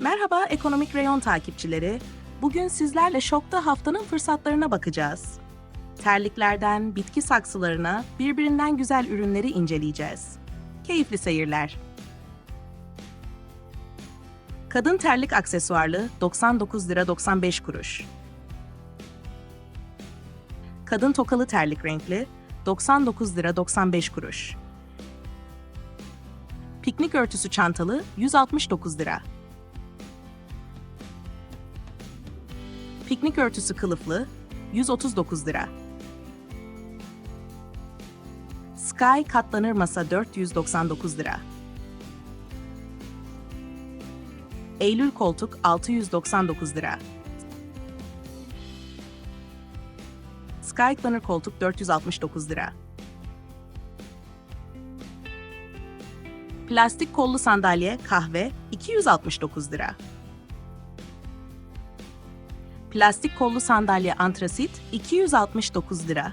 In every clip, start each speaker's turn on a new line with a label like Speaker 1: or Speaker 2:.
Speaker 1: Merhaba ekonomik reyon takipçileri. Bugün sizlerle şokta haftanın fırsatlarına bakacağız. Terliklerden bitki saksılarına birbirinden güzel ürünleri inceleyeceğiz. Keyifli seyirler. Kadın terlik aksesuarlı 99 lira 95 kuruş. Kadın tokalı terlik renkli 99 lira 95 kuruş. Piknik örtüsü çantalı 169 lira. Piknik örtüsü kılıflı 139 lira. Sky katlanır masa 499 lira. Eylül koltuk 699 lira. Skyplaner koltuk 469 lira. Plastik kollu sandalye kahve 269 lira. Plastik kollu sandalye antrasit 269 lira.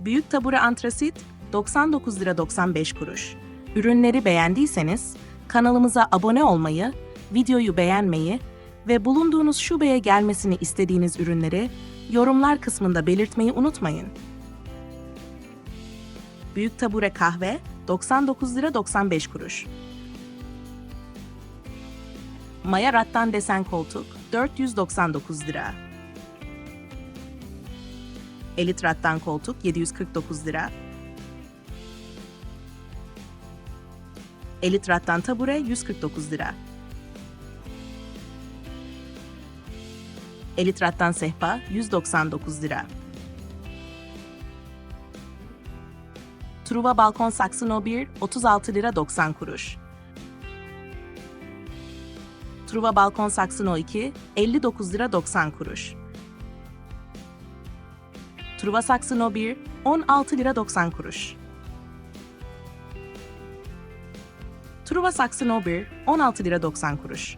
Speaker 1: Büyük tabure antrasit 99 lira 95 kuruş. Ürünleri beğendiyseniz kanalımıza abone olmayı, videoyu beğenmeyi ve bulunduğunuz şubeye gelmesini istediğiniz ürünleri yorumlar kısmında belirtmeyi unutmayın. Büyük tabure kahve 99 lira 95 kuruş. Maya rattan desen koltuk 499 lira. Elit rattan koltuk 749 lira. Elit rattan tabure 149 lira. Elit rattan sehpa 199 lira. Truva balkon saksı no 1 36 lira 90 kuruş. Truva balkon saksı no 2 59 lira 90 kuruş. Truva saksı no 1 16 lira 90 kuruş. Truva saksı no 1 16 lira 90 kuruş.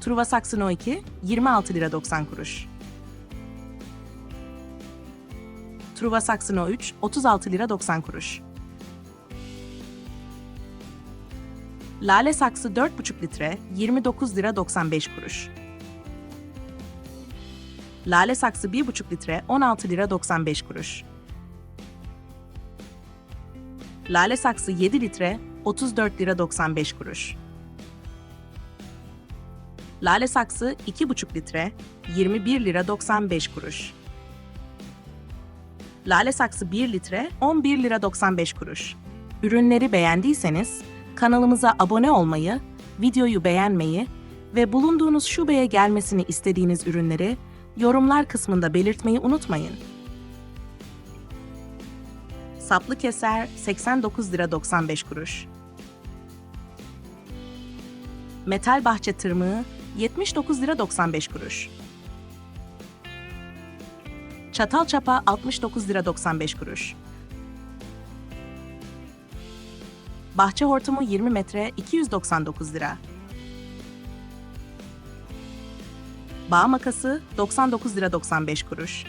Speaker 1: Truva saksı no 2 26 lira 90 kuruş. Truva saksı no 3 36 lira 90 kuruş. Lale saksı 4,5 litre 29 lira 95 kuruş. Lale saksı 1,5 litre 16 lira 95 kuruş. Lale saksı 7 litre 34 lira 95 kuruş. Lale saksı 2,5 litre 21 lira 95 kuruş. Lale saksı 1 litre 11 lira 95 kuruş. Ürünleri beğendiyseniz kanalımıza abone olmayı, videoyu beğenmeyi ve bulunduğunuz şubeye gelmesini istediğiniz ürünleri yorumlar kısmında belirtmeyi unutmayın. Saplı keser 89 lira 95 kuruş. Metal bahçe tırmığı 79 lira 95 kuruş. Çatal çapa 69 lira 95 kuruş. Bahçe hortumu 20 metre 299 lira. Bağ makası 99 lira 95 kuruş.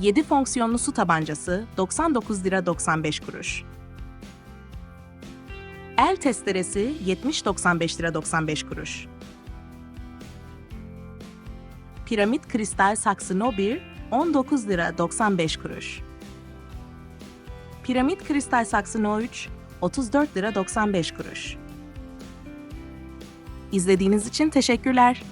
Speaker 1: 7 fonksiyonlu su tabancası 99 lira 95 kuruş. El testeresi 70-95 lira 95 kuruş. Piramit kristal saksı no 1 19 lira 95 kuruş. Piramit kristal saksı no 3 34 lira 95 kuruş. İzlediğiniz için teşekkürler.